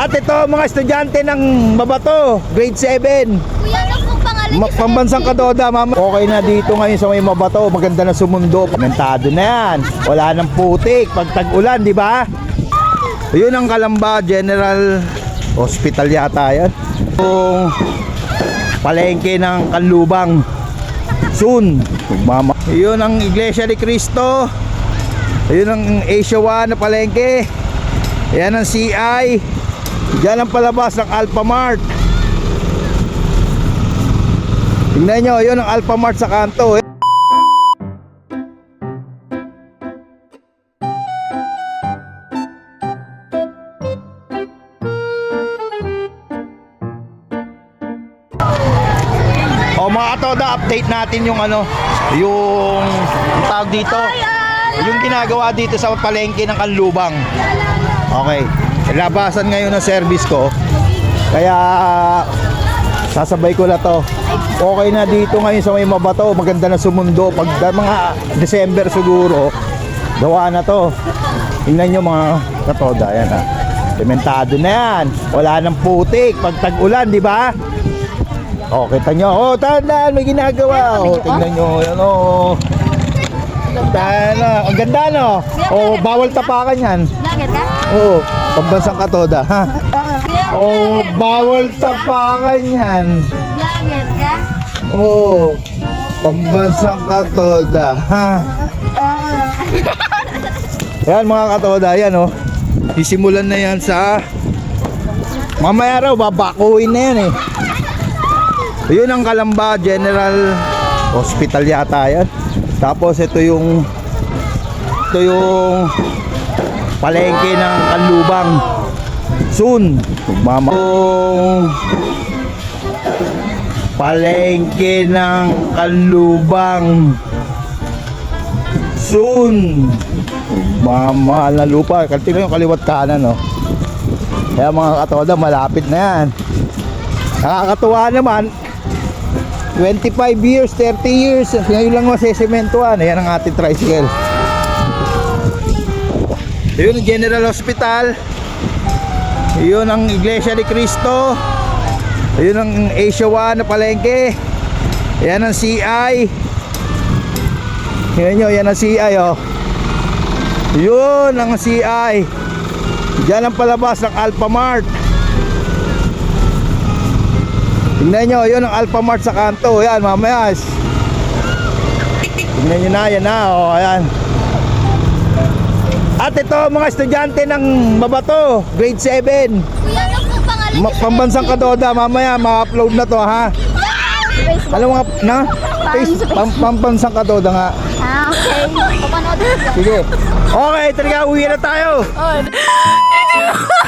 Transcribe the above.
At ito mga estudyante ng Babato, grade 7. Kuya, ano pong pangalan Ma- niyo sa pambansang kadoda, mama. Okay na dito ngayon sa may Mabato. Maganda na sumundo. Pamentado na yan. Wala nang putik. Pag tag-ulan, di ba? Yun ang Kalamba General Hospital yata yan. Yung palengke ng Kanlubang. Soon. Mama. Yun ang Iglesia ni Cristo. Yun ang Asia 1 na palengke. Yan ang CI. Diyan ang palabas ng Alpha Mart. Tingnan nyo, yun ang Alpha Mart sa kanto. eh. O mga katoda, update natin yung ano, yung, yung tawag dito. Yung ginagawa dito sa palengke ng Kanlubang. Okay. Labasan ngayon ng service ko. Kaya sasabay ko na to. Okay na dito ngayon sa may mabato. Maganda na sumundo. Pag mga December siguro, gawa na to. Tingnan nyo mga katoda. Yan ha. Sementado na yan. Wala nang putik. Pag tag-ulan, di ba? Oh, kita nyo. Oh, tandaan, may ginagawa. Oh, tingnan nyo. Yan, oh. Tandaan na. Ang ganda, no? Oh, bawal tapakan yan. Vlogger ka? Oo, oh, pambansang katoda, ha? Oh, bawal tapakan yan. Vlogger ka? Oo, oh, pambansang katoda, ha? Yan mga katoda, yan oh. Sisimulan na yan sa... Mamaya raw, babakuin na yan eh. Yun ang Kalamba General Hospital yata yan. Tapos ito yung... Ito yung palengke ng Kanlubang. Soon. Mama. Yung palengke ng Kanlubang. Soon. Mamahal na lupa. Tingnan yung kaliwat kanan, no? Kaya mga katoda, malapit na yan. Nakakatuwa naman. 25 years, 30 years. Ngayon lang masesimentuhan. Ayan ang ating tricycle. Yun General Hospital. Yun ang Iglesia ni Cristo. Yun ang Asia 1 na palengke. Yan ang CI. Tingnan nyo, yan ang CI oh. Yun ang CI. Diyan ang palabas ng Alpha Mart. Tingnan nyo, yun ang Alpha Mart sa kanto. Yan, mamaya. Tingnan nyo na, yan na. Oh, ayan. At ito mga estudyante ng Babato, grade 7. Kuya, ano pong pangalan Ma- pambansang kadoda, mamaya ma-upload na to ha. Alam mo nga, na? Face, pam, pambansang kadoda nga. Ah, okay. Papanood. Sige. Okay, talaga uwi na tayo. Oh.